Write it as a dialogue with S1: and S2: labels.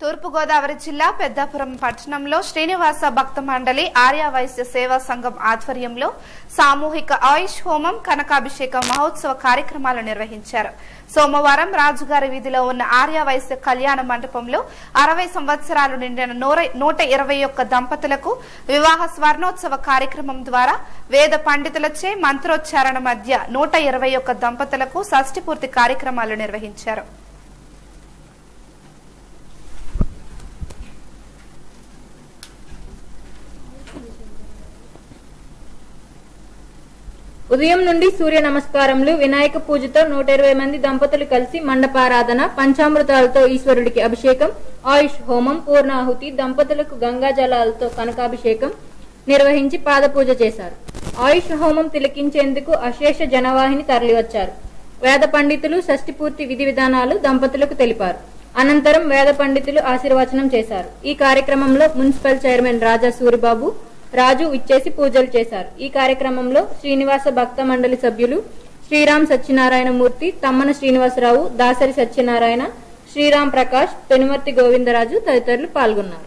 S1: తూర్పుగోదావరి జిల్లా పెద్దాపురం పట్టణంలో శ్రీనివాస భక్త మండలి ఆర్య వైశ్య సేవా సంఘం ఆధ్వర్యంలో సామూహిక ఆయుష్ హోమం కనకాభిషేక మహోత్సవ కార్యక్రమాలు నిర్వహించారు. సోమవారం రాజుగారి వీధిలో ఉన్న ఆర్య వైశ్య కళ్యాణ మండపంలో అరవై సంవత్సరాలు నిండిన నూట ఇరవై ఒక్క దంపతులకు వివాహ స్వర్ణోత్సవ కార్యక్రమం ద్వారా వేద పండితులచే మంత్రోచ్చారణ మధ్య నూట ఇరవై ఒక్క దంపతులకు షష్ఠి పూర్తి కార్యక్రమాలు నిర్వహించారు.
S2: ఉదయం నుండి సూర్య నమస్కారములు వినాయక పూజతో నూట ఇరవై మంది దంపతులు కలిసి మండపారాధన పంచామృతాలతో ఈశ్వరుడికి అభిషేకం ఆయుష్ హోమం పూర్ణాహుతి దంపతులకు గంగా జలాలతో కనకాభిషేకం నిర్వహించి పాదపూజ చేశారు. ఆయుష్ హోమం తిలకించేందుకు అశేష జనవాహిని తరలివచ్చారు. వేద పండితులు షష్ఠి పూర్తి విధి విధానాలు దంపతులకు తెలిపారు. అనంతరం వేద పండితులు ఆశీర్వచనం చేశారు. ఈ కార్యక్రమంలో మున్సిపల్ చైర్మన్ రాజా సూరిబాబు రాజు ఇచ్చేసి పూజలు చేశారు. ఈ కార్యక్రమంలో శ్రీనివాస భక్త మండలి సభ్యులు శ్రీరామ్ సత్యనారాయణ మూర్తి తమ్మన శ్రీనివాసరావు దాసరి సత్యనారాయణ శ్రీరామ్ ప్రకాష్ పెనుమర్తి గోవిందరాజు తదితరులు పాల్గొన్నారు.